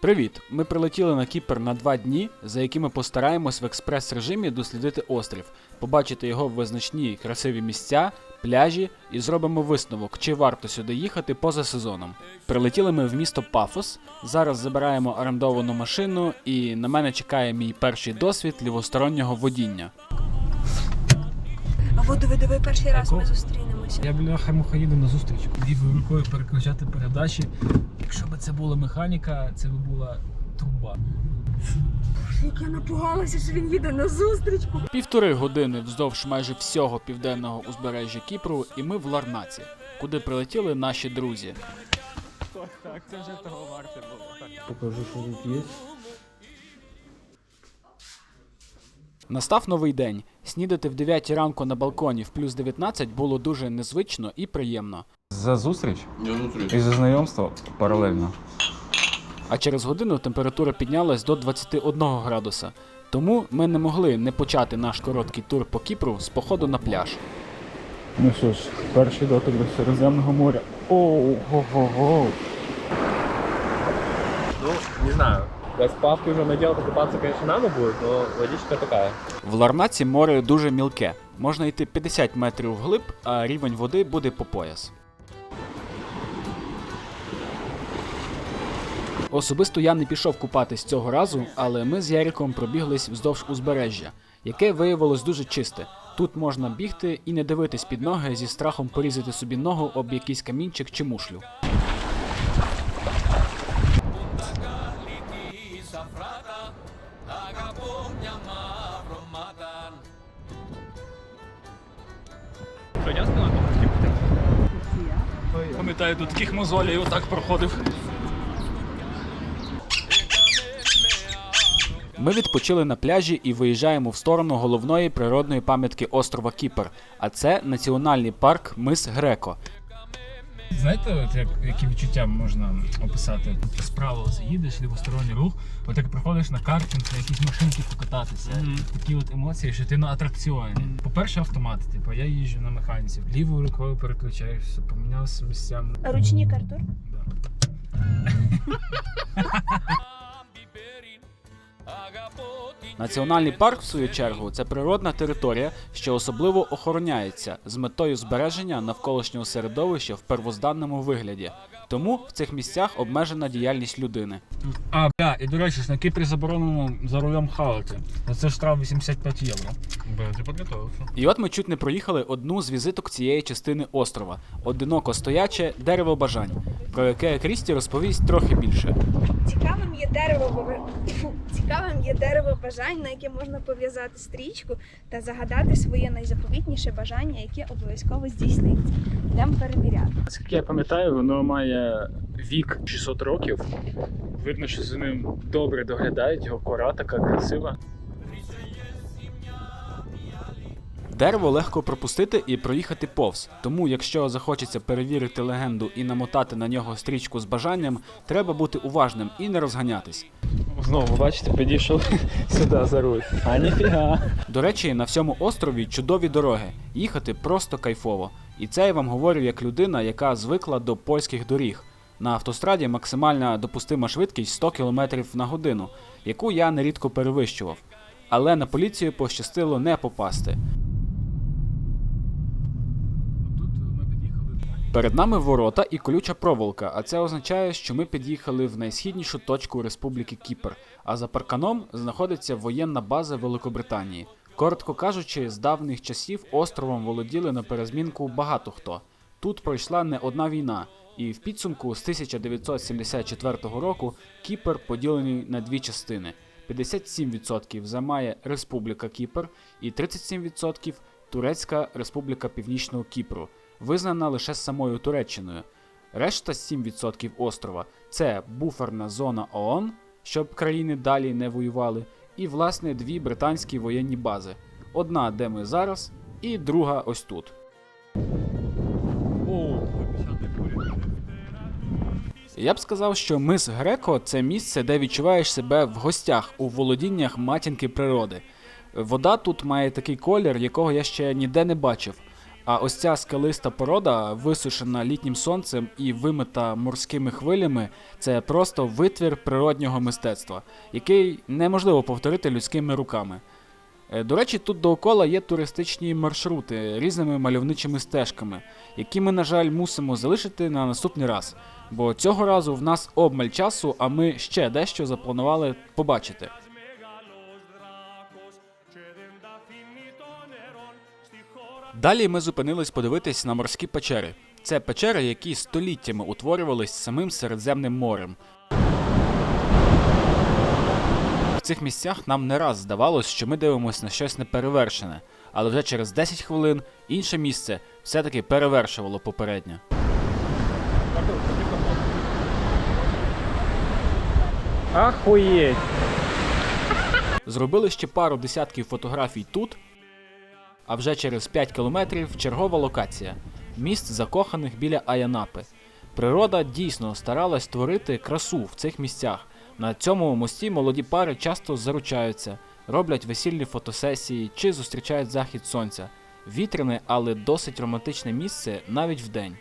Привіт! Ми прилетіли на Кіпр на два дні, за якими постараємось в експрес-режимі дослідити острів, побачити його визначні красиві місця, пляжі і зробимо висновок, чи варто сюди їхати поза сезоном. Прилетіли ми в місто Пафос. Зараз забираємо орендовану машину, і на мене чекає мій перший досвід лівостороннього водіння. Або диви, диви, перший раз ми Якого? Зустрінемося. Я бляха муха їду на зустріч. Лівою рукою переключати передачі. Якщо б це була механіка, це б була труба. Як я напугалася, що він їде на зустріч. Півтори години вздовж майже всього південного узбережжя Кіпру, і ми в Ларнаці, куди прилетіли наші друзі. Так, це вже того варте було. Покажу, що тут є. Настав новий день. Снідати в 9 ранку на балконі в плюс 19 було дуже незвично і приємно. За зустріч Я зустріч. і за знайомство паралельно. А через годину температура піднялась до 21 градуса. Тому ми не могли не почати наш короткий тур по Кіпру з походу на пляж. Ну що ж, перший дотик до Середземного моря. Оу, го-го-го. Ну, не знаю. Без плавки уже надел покупаться, конечно, надо будет, но водичка такая. В Ларнаці море дуже мілке. Можна йти 50 метрів вглиб, а рівень води буде по пояс. Особисто я не пішов купатись цього разу, але ми з Яриком пробіглись вздовж узбережжя, яке виявилось дуже чисте. Тут можна бігти і не дивитись під ноги зі страхом порізати собі ногу об якийсь камінчик чи мушлю. Пам'ятаю, до таких мозолей отак проходив. Ми відпочили на пляжі і виїжджаємо в сторону головної природної пам'ятки острова Кіпр, а це національний парк Мис Греко. Знаєте, от як, які відчуття можна описати? Ти справа ось їдеш, лівосторонній рух, от як приходиш на картинг, на якісь машинки покататися. Такі от емоції, що ти на атракціоні. По-перше, автомат, типу, я їжджу на механіці, лівою рукою переключаюся, помінявся місцями. Ручні картур? Да. Національний парк, в свою чергу, це природна територія, що особливо охороняється з метою збереження навколишнього середовища в первозданному вигляді. Тому в цих місцях обмежена діяльність людини. А, бля, і до речі, ж на Кіпрі заборонено за рулем хавати. За це штраф 85 євро. Бля, ты подготовился. І от ми чуть не проїхали одну з візиток цієї частини острова одиноко стояче дерево бажань, про яке Крісті розповість трохи більше. Цікавим є дерево бажань. Цікавим є дерево бажань, на яке можна пов'язати стрічку та загадати своє найзаповітніше бажання, яке обов'язково здійсниться. Йдемо перевіряти. Наскільки я пам'ятаю, воно має вік 600 років. Видно, що за ним добре доглядають, його кора така красива. Дерево легко пропустити і проїхати повз. Тому, якщо захочеться перевірити легенду і намотати на нього стрічку з бажанням, треба бути уважним і не розганятись. Знову, бачите, підійшов сюди за руль. А ніфіга. До речі, на всьому острові чудові дороги. Їхати просто кайфово. І це я вам говорю як людина, яка звикла до польських доріг. На автостраді максимальна допустима швидкість 100 км на годину, яку я нерідко перевищував. Але на поліцію пощастило не попасти. Перед нами ворота і колюча проволока, а це означає, що ми під'їхали в найсхіднішу точку Республіки Кіпр, а за парканом знаходиться воєнна база Великобританії. Коротко кажучи, з давніх часів островом володіли на перезмінку багато хто. Тут пройшла не одна війна, і в підсумку з 1974 року Кіпр поділений на дві частини: 57% займає Республіка Кіпр і 37% Турецька Республіка Північного Кіпру, визнана лише самою Туреччиною. Решта 7% острова це буферна зона ООН, щоб країни далі не воювали, і власне дві британські воєнні бази: одна, де ми зараз, і друга ось тут. Я б сказав, що мис Греко це місце, де відчуваєш себе в гостях у володіннях матінки природи. Вода тут має такий колір, якого я ще ніде не бачив. А ось ця скалиста порода, висушена літнім сонцем і вимита морськими хвилями, це просто витвір природнього мистецтва, який неможливо повторити людськими руками. Е, До речі, тут довкола є туристичні маршрути різними мальовничими стежками, які ми, на жаль, мусимо залишити на наступний раз. Бо цього разу в нас обмаль часу, а ми ще дещо запланували побачити. Далі ми зупинились подивитись на морські печери. Це печери, які століттями утворювались самим Середземним морем. В цих місцях нам не раз здавалось, що ми дивимося на щось неперевершене, але вже через 10 хвилин інше місце все-таки перевершувало попереднє. Ахуєть! Зробили ще пару десятків фотографій тут, а вже через 5 кілометрів чергова локація міст закоханих біля Аянапи. Природа дійсно старалась створити красу в цих місцях. На цьому мості молоді пари часто заручаються, роблять весільні фотосесії чи зустрічають захід сонця. Вітряне, але досить романтичне місце навіть вдень.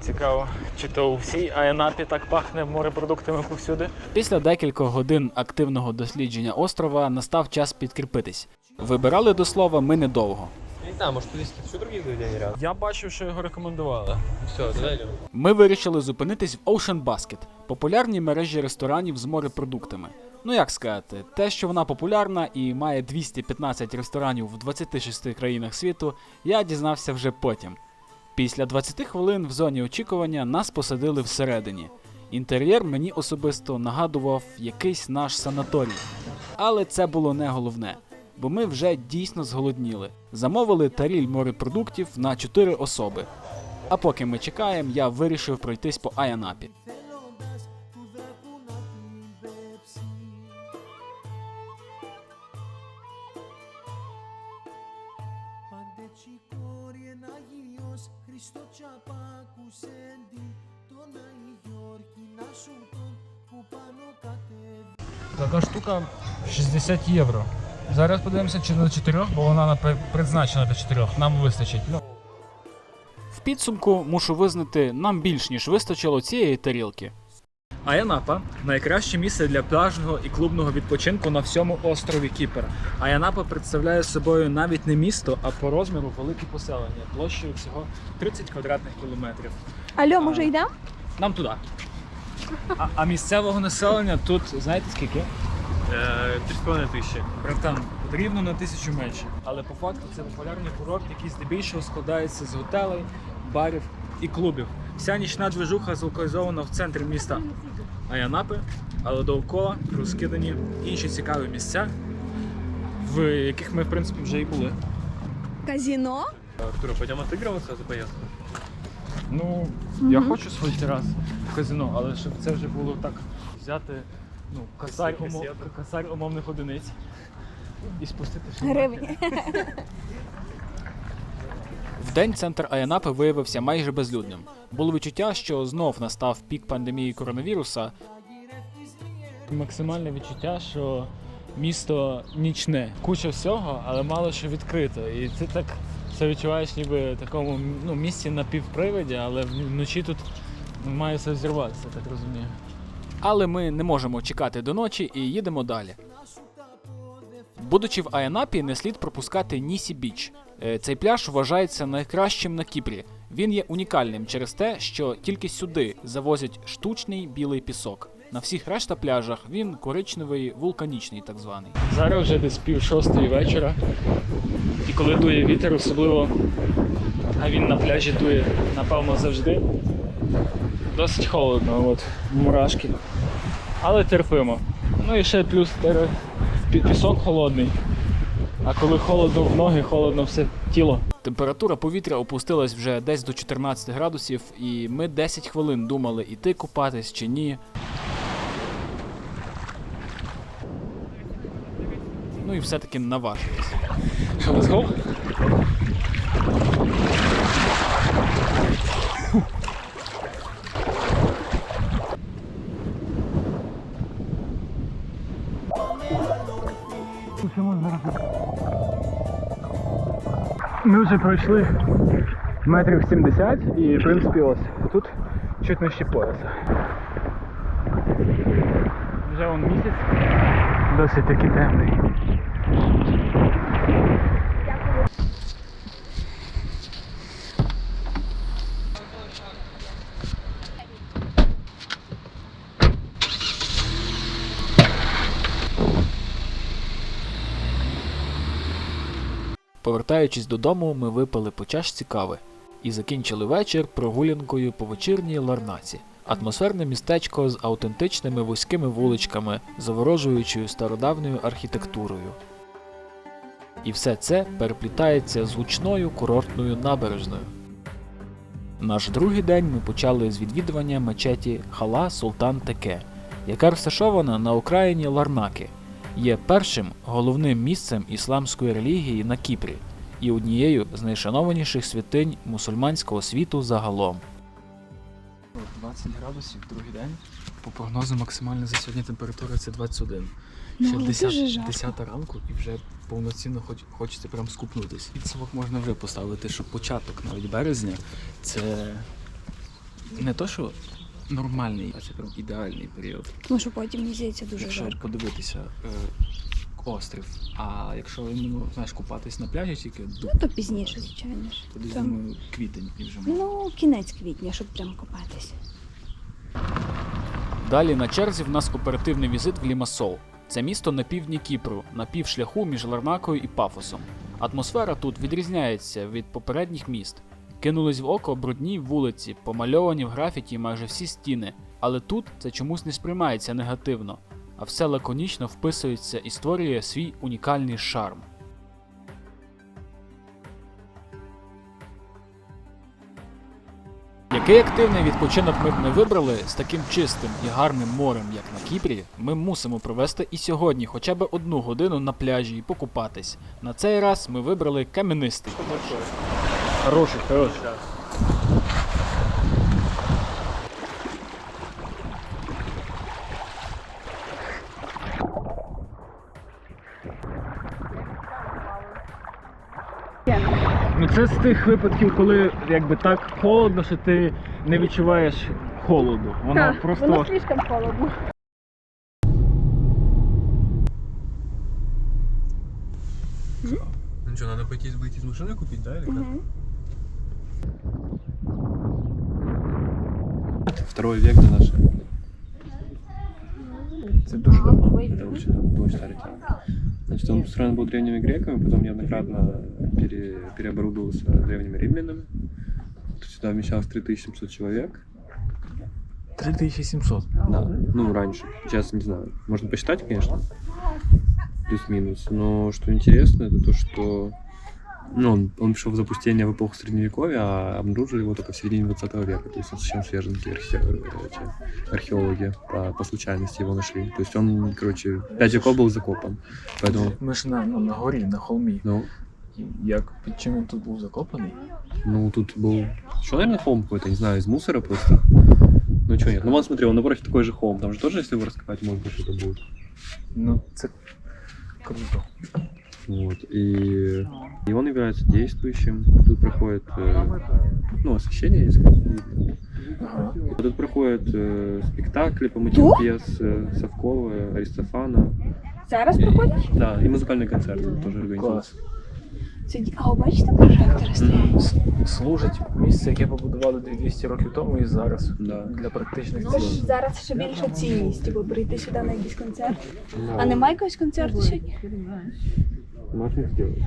Цікаво, чи то у всій Аянапі так пахне морепродуктами повсюди? Після декількох годин активного дослідження острова настав час підкріпитись. Вибирали до слова ми недовго. Я не знаю, другие заведения рядом. Я бачив, що його рекомендували. Все, идем. Ми вирішили зупинитись в Ocean Basket, популярній мережі ресторанів з морепродуктами. Ну як сказати, те, що вона популярна і має 215 ресторанів в 26 країнах світу, я дізнався вже потім. Після 20 хвилин в зоні очікування нас посадили всередині. Інтер'єр мені особисто нагадував якийсь наш санаторій. Але це було не головне, бо ми вже дійсно зголодніли. Замовили таріль морепродуктів на 4 особи. А поки ми чекаємо, я вирішив пройтись по Аянапі. Χριστό τσαπάκου σέντι Τον Αγιώργη να σου τον που πάνω κατέβει Така штука 60 євро. Зараз подивимося, чи на 4, бо вона напе- призначена для 4. Нам вистачить. Ну, В підсумку мушу визнати, нам більш ніж вистачило цієї тарілки. Аянапа найкраще місце для пляжного і клубного відпочинку на всьому острові Кіпр. Аянапа представляє собою навіть не місто, а по розміру велике поселення площею всього 30 квадратних кілометрів. Алло, може йдемо? Нам туди. А, а місцевого населення тут, знаєте скільки? Э, Три с. Братан, рівно на тисячу менше. Але по факту це популярний курорт, який здебільшого складається з готелей, барів і клубів. Вся нічна движуха злокалізована в центрі міста Аянапи, але довкола розкидані інші цікаві місця, в яких ми, в принципі, вже і були. Казіно? Артур, пойдем отыгрываться за поездку? Ну, я хочу сходити раз в казино, але щоб це вже було так взяти ну, косарь, умов, косарь умовних одиниць і спустити ще Гривень. Вдень центр Аянапи виявився майже безлюдним. Було відчуття, що знов настав пік пандемії коронавіруса, Максимальне відчуття, що місто нічне. Куча всього, але мало що відкрито. І ти так це відчуваєш ніби в такому ну, місці на півприводі, але вночі тут має все взірватися, так розумію. але ми не можемо чекати до ночі і їдемо далі. Будучи в Аянапі, не слід пропускати Нісі Біч. Е, Цей пляж вважається найкращим на Кіпрі. Він є унікальним через те, що тільки сюди завозять штучний білий пісок. На всіх решта пляжах він коричневий, вулканічний, так званий. Зараз вже десь пів шостої вечора. І коли дує вітер, особливо, а він на пляжі дує, напевно, завжди. Досить холодно, от мурашки. Але терпимо. Ну і ще плюс пісок холодний. А коли холодно в ноги, холодно все тіло. Температура повітря опустилась вже десь до 14 градусів, і ми 10 хвилин думали, іти купатись чи ні. Ну і все-таки наважились. Що, let's go? Ми вже пройшли метрів 70 і, в принципі, ось тут чуть нижче пояса. Вже он місяць досить таки темний. Повертаючись додому, ми випили по чашці кави і закінчили вечір прогулянкою по вечірній Ларнаці. Атмосферне містечко з аутентичними вузькими вуличками, заворожуючою стародавньою архітектурою. І все це переплітається з гучною курортною набережною. Наш другий день ми почали з відвідування мечеті Хала Султан Теке, яка розташована на окраїні Ларнаки, є першим головним місцем ісламської релігії на Кіпрі і однією з найшанованіших святинь мусульманського світу загалом. 20 градусів другий день. По прогнозу максимальна за сьогодні температура це 21. Ну, Ще але 10, 10 ранку і вже повноцінно хоч, хочеться прям скупнутись. Підсумок можна вже поставити, що початок навіть березня це не то, що нормальний, а це прям ідеальний період. Тому що потім мені здається дуже Якщо жарко. подивитися е, острів, а якщо іменно знаєш купатись на пляжі тільки Ну то пізніше, звичайно ж. то десь Там, думаю квітень і вже можна. ну, кінець квітня, щоб прям купатися. Далі на черзі в нас оперативний візит в Лімасол. Це місто на півдні Кіпру, на півшляху між Ларнакою і Пафосом. Атмосфера тут відрізняється від попередніх міст. Кинулись в око брудні вулиці, помальовані в графіті майже всі стіни, але тут це чомусь не сприймається негативно, а все лаконічно вписується і створює свій унікальний шарм. Який активний відпочинок ми б не вибрали з таким чистим і гарним морем, як на Кіпрі, ми мусимо провести і сьогодні хоча б одну годину на пляжі і покупатись. На цей раз ми вибрали кам'янистий. Хороший, хороший. Ну це з тих випадків, коли якби так холодно, що ти не відчуваєш холоду. Воно просто. слишком холодно. Ну что, надо пойти выйти из машины купить, да, или как? Второй век до нашей. Це дуже давно. Это вообще очень старый тема. Значит, он построен был древними греками, потом неоднократно пере, переоборудовался древними римлянами. Сюда вмещалось 3700 человек. 3700. Да, ну раньше. Сейчас не знаю. Можно посчитать, конечно. Плюс-минус. Но что интересно, это то, что ну, он, он пришел в запустение в эпоху Средневековья, а обнаружили его только в середине 20 века. То есть он совсем свеженький архе- эти археологи по, по случайности его нашли. То есть он, короче, 5 веков был закопан. Поэтому, Ми ж на, ну, на горі, на холмі. ну, І Як під чим він тут був закопаний? ну тут был еще, наверное, холм какой-то, не знаю, из мусора просто. Ну что нет, ну вон смотри, он напротив такой же холм. Там же тоже, если его раскопать, может быть, что-то будет. Ну, це круто. Вот. И, и он является действующим. Тут проходит э, ну, освещение, если видно. Ага. Тут проходят э, спектакли по мотивам пьес э, Совкова, Аристофана. Зараз проходить? Да, и музыкальные концерты тоже организуются. Клас. Це ді- А, ви бачите, прожектори стоять? С- Служить місце, яке побудували 200 років тому і зараз Да. для практичних Це ж цілей. зараз ще більша цінність, бо прийти сюди на якийсь концерт. А немає якогось концерту сьогодні? Можем сделать.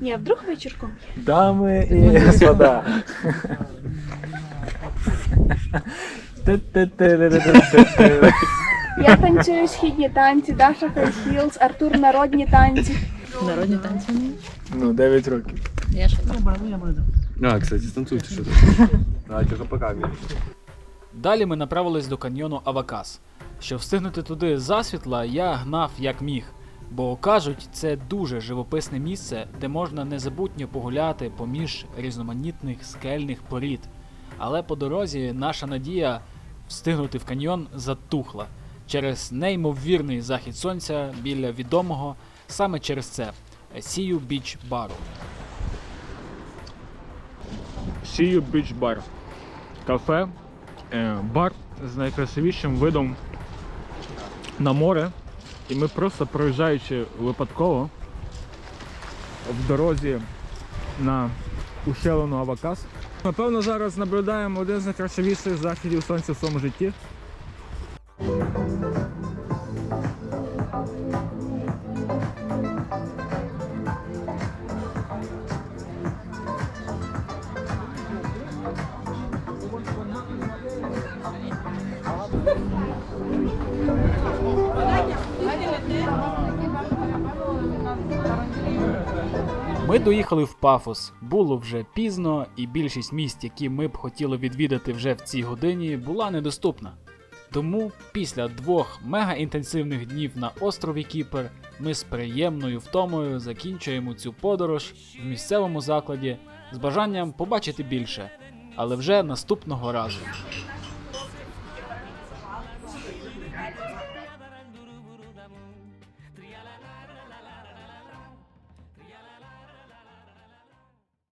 Ні, а вдруг вечірком? Дами і господа. Я танцюю східні танці, Даша Хілс, Артур народні танці. Народні танці? Ну, 9 років. Я ще А, кстати, станцуйте что-то. А, пока Далі ми направились до каньйону Авакас. Щоб встигнути туди засвітла, я гнав як міг. Бо кажуть, це дуже живописне місце, де можна незабутньо погуляти поміж різноманітних скельних порід. Але по дорозі наша надія встигнути в каньйон затухла через неймовірний захід сонця біля відомого саме через це Сію Біч Бару. Сію Біч Бар. Кафе, е, бар з найкрасивішим видом на море. І ми просто проїжджаючи випадково в дорозі на ущелину Авакас. Напевно, зараз наблюдаємо один з найкрасивіших заходів сонця в своєму житті. Доїхали в Пафос. Було вже пізно, і більшість місць, які ми б хотіли відвідати вже в цій годині, була недоступна. Тому після двох мега-інтенсивних днів на острові Кіпер ми з приємною втомою закінчуємо цю подорож в місцевому закладі з бажанням побачити більше, але вже наступного разу.